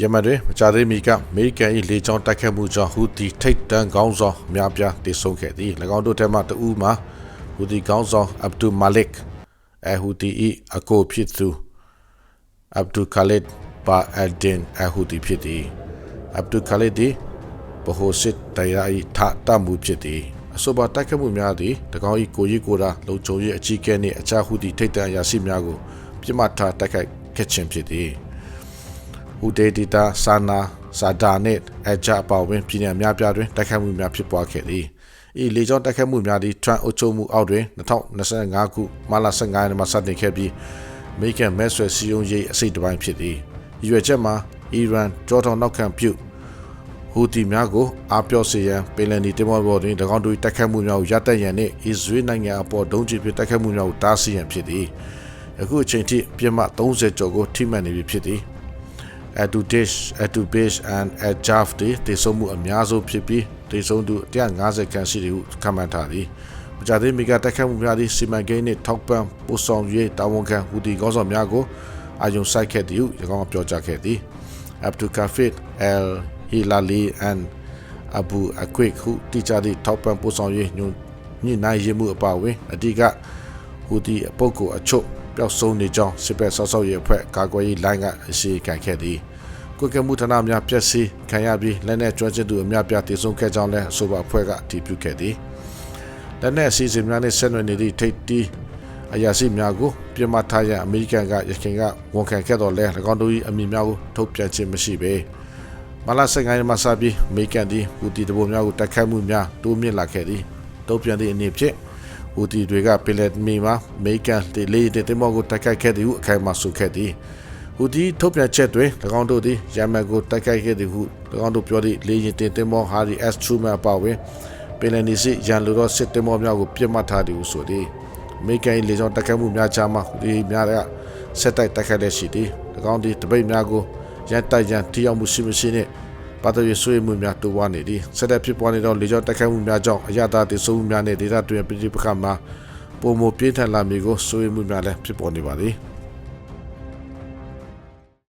ယမန်တွင်မကြသေးမီကအမေရိကန်၏လေကြောင်းတိုက်ခတ်မှုကြောင့်ဟူသီထိတ်တန့်ကောင်းဆောင်အများပြားတည်ဆုံခဲ့သည်၎င်းတို့ထဲမှတဦးမှာဟူသီကောင်းဆောင်အဗ်ဒူမာလစ်အဟူသီ၏အကိုဖြစ်သူအဗ်ဒူခါလစ်ဘာအယ်ဒင်အဟူသီဖြစ်သည်အဗ်ဒူခါလစ်သည်ဘဟိုစစ်တရား၏ထတမှုဖြစ်သည်အဆိုပါတိုက်ခတ်မှုများသည်တကောင်၏ကိုကြီးကိုယ်တာလုံခြုံရေးအကြီးအကဲနှင့်အခြားဟူသီထိတ်တန့်အရာရှိများကိုပြစ်မှတ်ထားတိုက်ခိုက်ခဲ့ခြင်းဖြစ်သည် ဟူဒေဒီတာဆာနာဆာဒါနစ်အဂျာအပါဝင်ပြည်နယ်များပြားတွင်တိုက်ခိုက်မှုများဖြစ်ပွားခဲ့သည်ဤလေကြောင်းတိုက်ခိုက်မှုများသည်ထရန်အုပ်ချုပ်မှုအောက်တွင်2025ခုမလ15ရက်နေ့မှစတင်ခဲ့ပြီးအမေရိကန်မဲဆွယ်စည်းရုံးရေးအစိတ်တစ်ပိုင်းဖြစ်သည်ရည်ရွယ်ချက်မှာအီရန်ကြောထောင်နောက်ခံပြုဟူတီများကိုအားပြောစေရန်ပင်လယ်နီတင်မောပေါ်တွင်၎င်းတို့၏တိုက်ခိုက်မှုများကိုရပ်တန့်ရန်နှင့်အစ္စရေးနိုင်ငံအပေါ်ဒုံးကျည်ဖြင့်တိုက်ခိုက်မှုများကိုတားဆီးရန်ဖြစ်သည်အခုအချိန်ထိပြစ်မှတ်30ကျော်ကိုထိမှန်နေပြီဖြစ်သည် Edu Dish, Edu Base and Edjaf တွေတည်ဆုံမှုအများဆုံးဖြစ်ပြီးတည်ဆုံသူ150ခန်းရှိတယ်ဟုခန့်မှန်းထားသည်။မကြသေးမီကတက်ခတ်မှုများသည့်စီမံကိန်းနှင့်ထောက်ပံ့ပို့ဆောင်ရေးတာဝန်ခံဟူဒီကောင်းဆောင်များကိုအာယုံစိုက်ခဲ့သည်ဟု၎င်းကပြောကြားခဲ့သည်။ Abdul Kafid El Hilali and Abu Aquiq ဟုတိကျသည့်ထောက်ပံ့ပို့ဆောင်ရေးညွှန်ညှိနှိုင်းရေးမှုအပါအဝင်အဓိကဟူဒီပုဂ္ဂိုလ်အချို့ပျော က်ဆုံးနေကြောင်းစစ်ဘက်ဆောက်ဆောက်ရေးအဖွဲ့ကာကွယ်ရေးလိုင်းကအရှိခံခဲ့သည်ကွက်ကမှုဌာနများပျက်စီးခံရပြီးလက်နက်ကျွမ်းကျင်သူအများပြားတည်ဆုံခဲ့ကြောင်းလည်းအဆိုပါအဖွဲ့ကအတည်ပြုခဲ့သည်လက်နက်အစီအစဉ်များနဲ့ဆက်နွယ်နေသည့်ထိပ်တီးအရာရှိများကိုပြစ်မှတ်ထားရန်အမေရိကန်ကရခိုင်ကဝန်ခံခဲ့တော်လဲ၎င်းတို့၏အမည်များကိုထုတ်ပြန်ခြင်းမရှိပေမလာစကိုင်းမှာစပြီးအမေရိကန်သည်ဟူတီတဘုံများကိုတိုက်ခိုက်မှုများတိုးမြင့်လာခဲ့သည်တုံ့ပြန်သည့်အနေဖြင့် ဟူတီတွေကပင်လယ်မီမှာအမေရိကန်လေလေတဲ့တင်မောကိုတိုက်ခိုက်ခဲ့သည်ဟုအခိုင်အမာဆိုခဲ့သည်ဟူတီထုတ်ပြန်ချက်တွင်၎င်းတို့သည်ယမန်ကိုတိုက်ခိုက်ခဲ့သည်ဟု၎င်းတို့ပြောသည့်လေရင်တင်တင်မောဟာရီ S Truman အပါအဝင်ပင်လယ်နီစစ်ရန်လိုတော့စစ်တင်မောများကိုပြစ်မှတ်ထားသည်ဟုဆိုသည်အမေရိကန်လေကြောင်းတိုက်ခိုက်မှုများကြားမှာဟူတီများကဆက်တိုက်တိုက်ခိုက်လက်ရှိသည်၎င်းသည်တပိတ်များကိုရန်တိုက်ရန်ထိရောက်မှုရှိမရှိနှင့် ပါတရဆွေးမှုများတိုးပွားနေသည်ဆက်လက်ဖြစ်ပွားနေသောလေကြောင်းတိုက်ခိုက်မှုများကြောင့်အရသာတည်ဆုံမှုများနှင့်ဒေသတွင်ပြည်ပခါမှာပုံမပြင်းထန်လာမည်ကိုစိုးရိမ်မှုများလည်းဖြစ်ပေါ်နေပါသည်